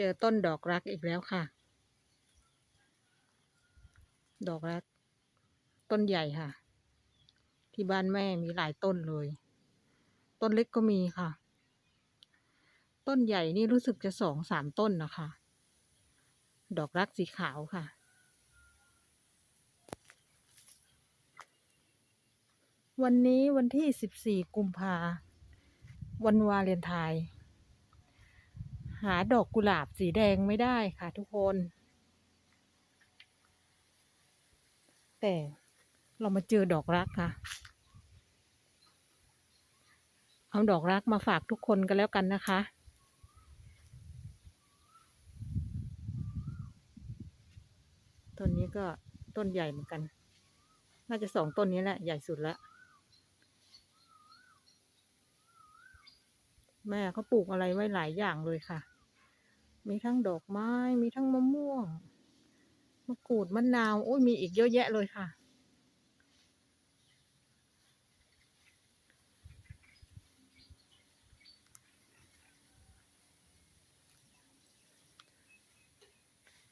เจอต้นดอกรักอีกแล้วค่ะ ดอกรัก ต้นใหญ่ค่ะ ที่บ้านแม่มีหลายต้นเลย ต้นเล็กก็มีค่ะ ต้นใหญ่นี่รู้สึกจะสองสามต้นนะคะ ดอกรักสีขาวค่ะวันนี้วันที่สิบสี่กุมภา วันวาเลนไทน์ หาดอกกุหลาบสีแดงไม่ได้ค่ะทุกคน แต่เรามาเจอดอกรักค่ะ เอาดอกรักมาฝากทุกคนกันแล้วกันนะคะ ต้นนี้ก็ต้นใหญ่เหมือนกัน น่าจะสองต้นนี้แหละ ใหญ่สุดละ แม่เขาปลูกอะไรไว้หลายอย่างเลยค่ะ มีทั้งดอกไม้ มีทั้งมะม่วง มะกรูด มะนาว โอ้ยมีอีกเยอะแยะเลยค่ะ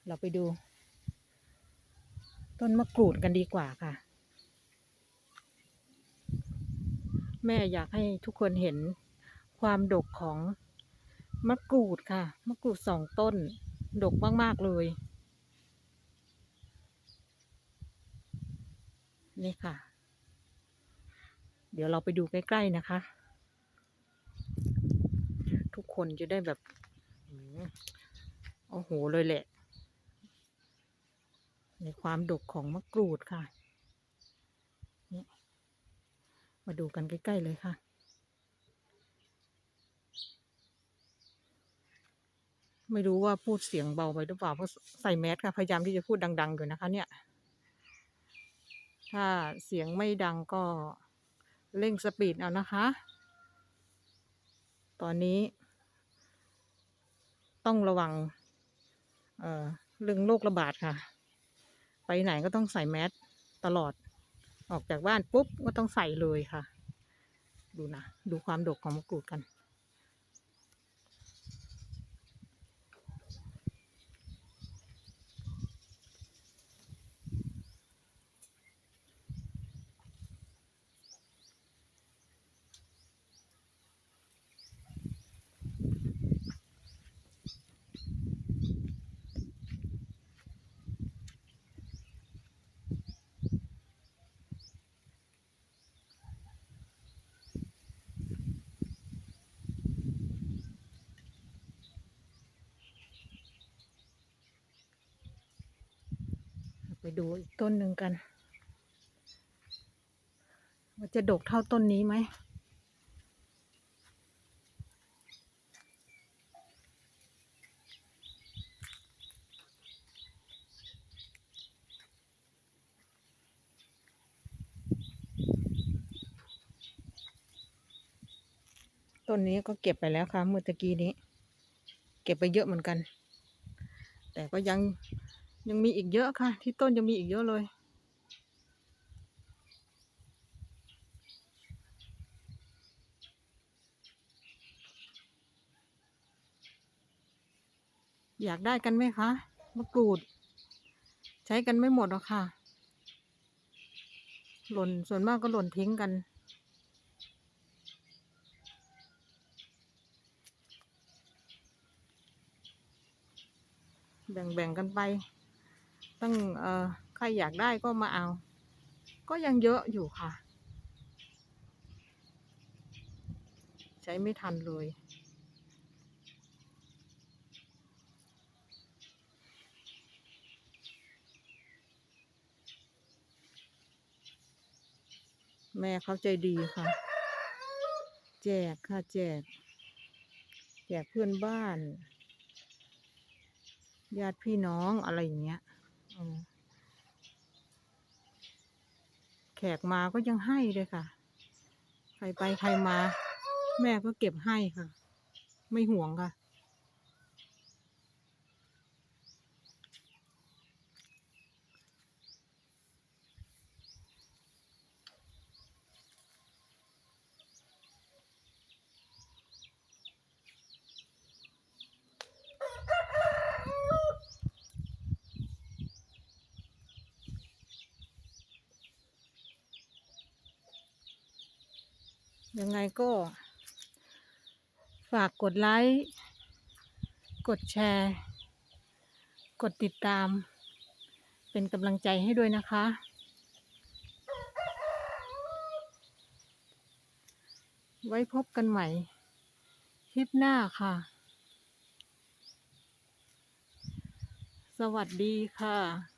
เราไปดู ต้นมะกรูดกันดีกว่าค่ะ แม่อยากให้ทุกคนเห็น ความดกของมะกรูดค่ะ มะกรูดสองต้น ดกมาก ๆ เลย นี่ค่ะ เดี๋ยวเราไปดูใกล้ ๆ นะคะ ทุกคนจะได้แบบโอ้โหเลยแหละ ในความดกของมะกรูดค่ะ มาดูกันใกล้ ๆ เลยค่ะ ไม่รู้ว่าพูดเสียงเบาไปหรือเปล่าเพราะใส่แมสค่ะพยายามที่จะพูดดัง ๆ อยู่นะคะ เนี่ย ถ้าเสียงไม่ดังก็เร่งสปีดเอานะคะ ตอนนี้ ต้องระวังเอ่อเรื่องโรคระบาดค่ะ ไปไหนก็ต้องใส่แมสตลอด ออกจากบ้านปุ๊บก็ต้องใส่เลยค่ะ ดูนะ ดูความดกของมะกรูดกัน ดูอีกต้นหนึ่งกันว่าจะดกเท่าต้นนี้ไหม ต้นนี้ก็เก็บไปแล้วค่ะเมื่อตะกี้นี้ เก็บไปเยอะเหมือนกัน แต่ก็ยัง ยังมีอีกเยอะค่ะ ที่ต้นยังมีอีกเยอะเลย อยากได้กันไหมคะมะกรูด ใช้กันไม่หมดหรอกค่ะ หล่นส่วนมากก็หล่นทิ้งกันแบ่งๆกันไป ตั้งเอ่อใครอยากได้ก็มาเอา ก็ยังเยอะอยู่ค่ะ ใช้ไม่ทันเลย แม่เขาใจดีค่ะ แจกค่ะแจก แจกเพื่อนบ้านญาติพี่น้องอะไรอย่างเงี้ย แขกมาก็ยังให้เลยค่ะ ใครไปใครมา แม่ก็เก็บให้ค่ะ ไม่ห่วงค่ะ ยังไงก็ ฝากกดไลค์ กดแชร์ กดติดตาม เป็นกำลังใจให้ด้วยนะคะ ไว้พบกันใหม่ คลิปหน้าค่ะ สวัสดีค่ะ